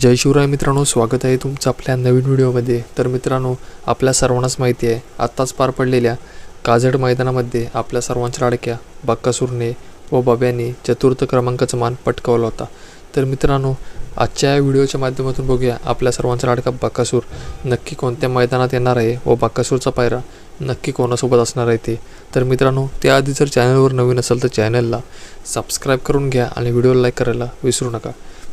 जय शिवराय मित्रांनो स्वागत आहे तुमचं आपल्या नवीन व्हिडिओमध्ये. तर मित्रांनो आपल्या सर्वांनाच माहिती आहे आत्ताच पार पडलेल्या काजड मैदानामध्ये आपल्या सर्वांच्या लाडक्या बाक्कासूरने व बाब्याने चतुर्थ क्रमांकाचा मान पटकावला होता. तर मित्रांनो आजच्या या व्हिडिओच्या माध्यमातून बघूया आपल्या सर्वांचा लाडका बक्कासूर नक्की कोणत्या मैदानात येणार आहे व बक्कासूरचा पायरा नक्की कोणासोबत असणार आहे ते. तर मित्रांनो त्याआधी जर चॅनलवर नवीन असेल तर चॅनलला सबस्क्राईब करून घ्या आणि व्हिडिओला लाईक करायला विसरू नका.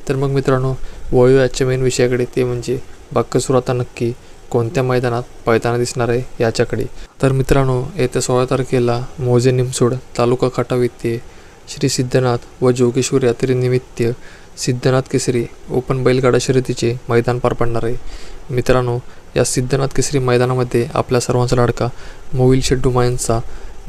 तर मग मित्रांनो वळू याच्या मेन विषयाकडे. ते म्हणजे बाक्कसूर आता नक्की कोणत्या मैदानात पळताना दिसणार आहे याच्याकडे. तर मित्रांनो येत्या सोळा तारखेला मोजे निमसोड तालुका खटाव येथे श्री सिद्धनाथ व जोगेश्वर यात्रेनिमित्त सिद्धनाथ केसरी ओपन बैलगाडा शर्यतीचे मैदान पार पडणार आहे. मित्रांनो या सिद्धनाथ केसरी मैदानामध्ये आपल्या सर्वांचा लाडका मोविल शेड्डू मायांचा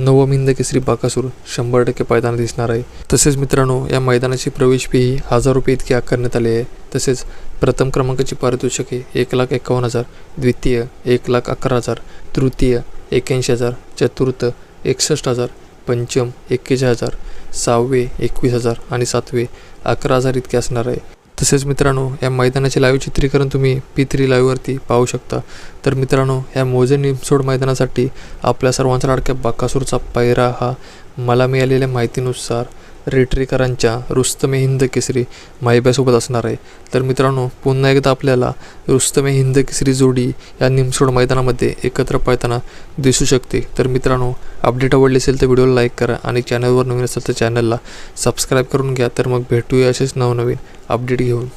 नवमिंद केसरी बाकासूर शंभर टक्के पायदान दिसणार आहे. तसेच मित्रांनो या मैदानाची प्रवेश फी ही हजार रुपये इतकी आकारण्यात आली आहे. तसेच प्रथम क्रमांकाची पारितोषिके एक लाख एकावन्न हजार द्वितीय एक लाख अकरा हजार तृतीय एक्याऐंशी हजार चतुर्थ एकसष्ट हजार पंचम एक्केचाळीस हजार सहावे एकवीस हजार आणि सातवे अकरा हजार इतके असणार आहे. तसेच मित्रांनो या मैदानाचे लाईव्ह चित्रीकरण तुम्ही पी थ्री लाईव्हवरती पाहू शकता. तर मित्रांनो या मोजे निमसोड मैदानासाठी आपल्या सर्वांचा लाडक्या बाकासूरचा पैरा हा मला मिळालेल्या माहितीनुसार रेटरीकरांच्या रुस्तमे हिंद केसरी माहिब्यासोबत असणार आहे. तर मित्रांनो पुन्हा एकदा आपल्याला रुस्तमे हिंद केसरी जोडी या निमसोड मैदानामध्ये एकत्र पळताना दिसू शकते. तर मित्रांनो अपडेट आवडली असेल तर व्हिडिओला लाईक करा आणि चॅनलवर नवीन असेल तर चॅनलला सबस्क्राईब करून घ्या. तर मग भेटूया असेच नवनवीन अपडेट घेऊन.